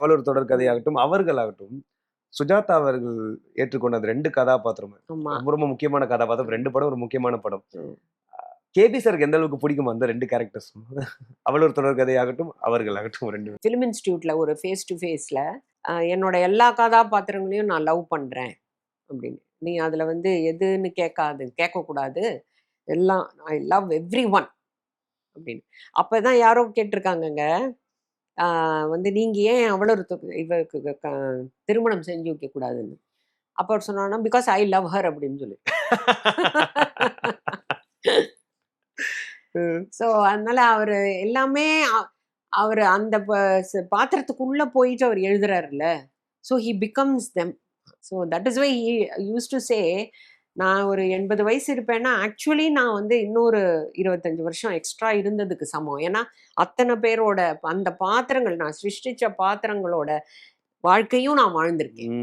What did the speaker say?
அவளொரு தொடர் கதையாகட்டும் அவர்களாகட்டும் சுஜாதா அவர்கள் ஏற்றுக்கொண்ட ரெண்டு கதாபாத்திரம் ரொம்ப ரொம்ப முக்கியமான கதாபாத்திரம். ரெண்டு படம் ஒரு முக்கியமான படம். கேபி சாருக்கு எந்த அளவுக்கு பிடிக்கும் அந்த ரெண்டு கேரக்டர்ஸும் அவளொரு தொடர் கதையாகட்டும் அவர்களாகட்டும் ரெண்டு ஃபிலிம் இன்ஸ்டியூட்ல ஒரு ஃபேஸ் டு ஃபேஸில் என்னோட எல்லா கதாபாத்திரங்களையும் நான் லவ் பண்ணுறேன் அப்படின்னு. நீ அதில் வந்து எதுன்னு கேட்காது கேட்கக்கூடாது. எல்லாம் ஐ லவ் எவ்ரி ஒன் அப்படின்னு. அப்போ தான் யாரோ கேட்டிருக்காங்கங்க. வந்து நீங்கள் ஏன் அவ்வளோ இவருக்கு திருமணம் செஞ்சு வைக்கக்கூடாதுன்னு அப்போ சொன்னான்னா பிகாஸ் ஐ லவ் ஹர் அப்படின்னு சொல்லி. ஸோ அதனால அவர் எல்லாமே அவர் அந்த பாத்திரத்துக்குள்ள போயிட்டு அவர் எழுதுறாருல்ல. So he becomes them so that is why he use to say நான் ஒரு எண்பது வயசு இருப்பேன்னா ஆக்சுவலி நான் வந்து இன்னொரு இருபத்தஞ்சு வருஷம் எக்ஸ்ட்ரா இருந்ததுக்கு சமம். ஏன்னா அத்தனை பேரோட அந்த பாத்திரங்கள் நான் சிருஷ்டிச்ச பாத்திரங்களோட வாழ்க்கையும் நான் வாழ்ந்திருக்கேன்.